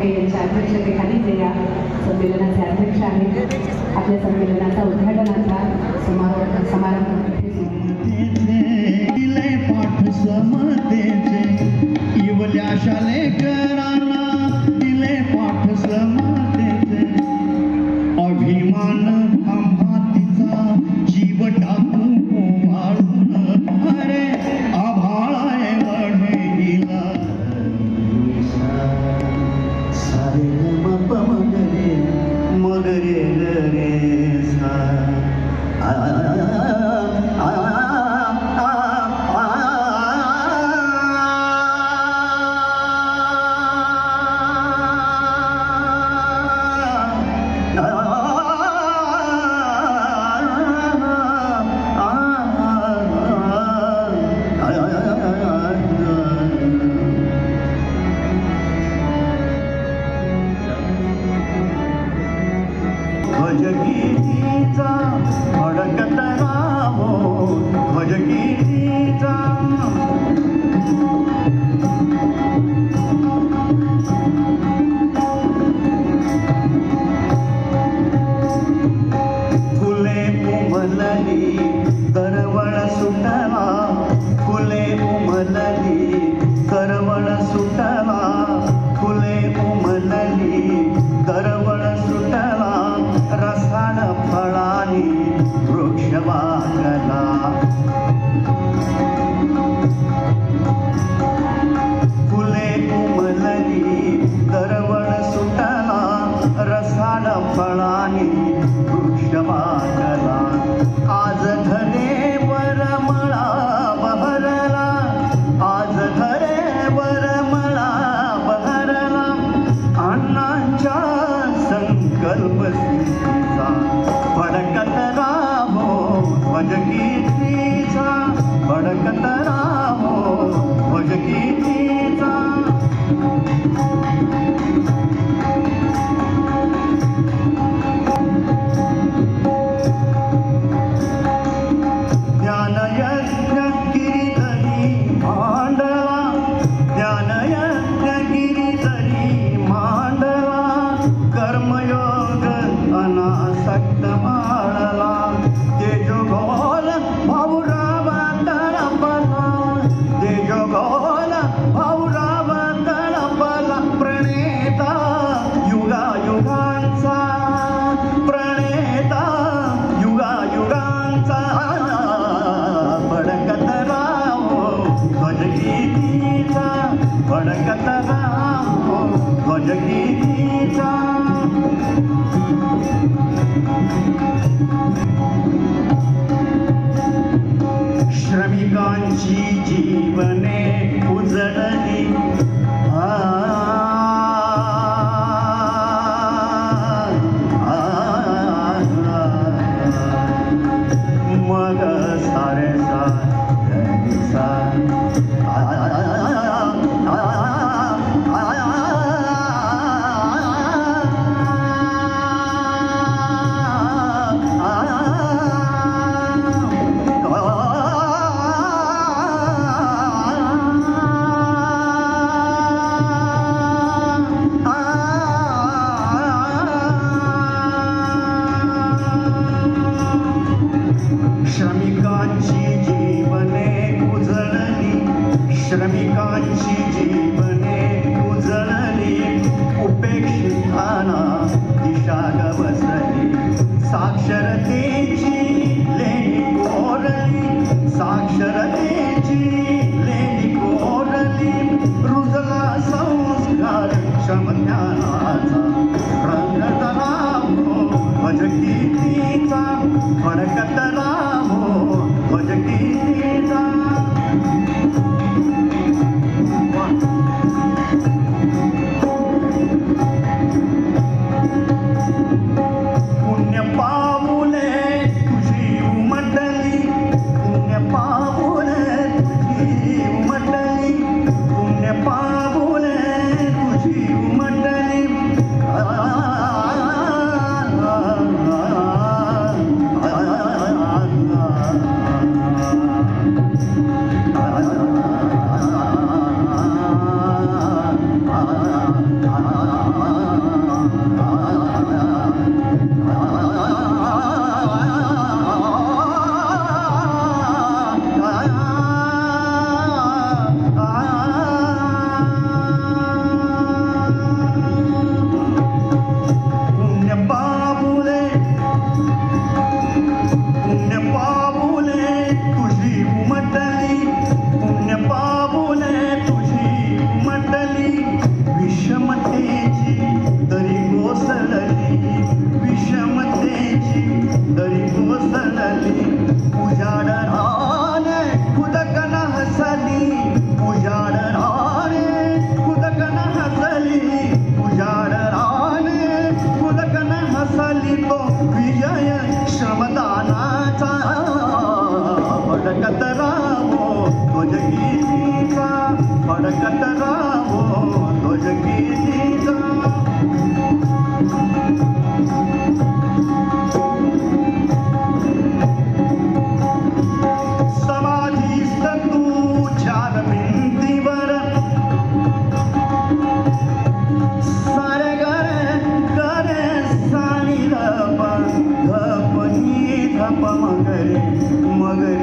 ठाकरे यांच्या अध्यक्षतेखाली ते या संमेलनाचे अध्यक्ष आहेत आपल्या संमेलनाचा उद्घाटनाचा समारोह समारंभ पाठ समतेचे. इवल्या lege sa उमलली करवळ सुटावा फुले उमलली करवळ सुटावा फुले उमलली करवळ सुटावा रसाळ फळानी वृक्ष वागला औराव कळपला प्रणेता युगा प्रणेता युगा युगांचा भडकत राव भजगीतीचा श्रमिकांची जीवने 山顶不下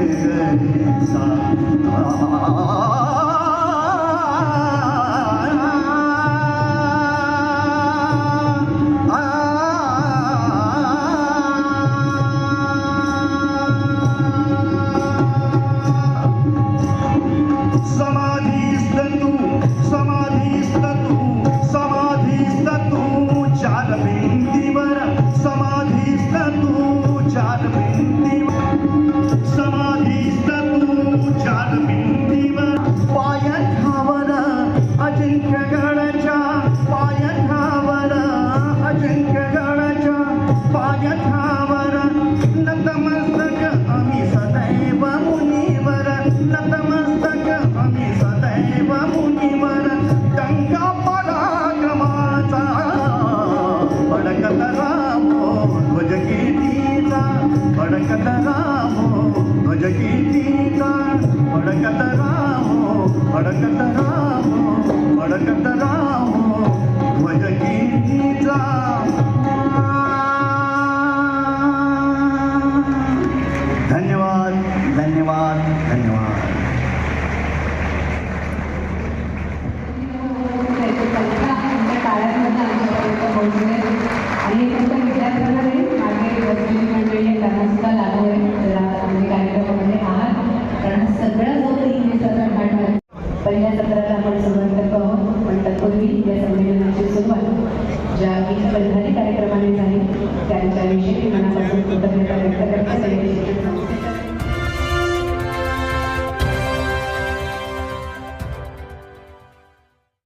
sen sen da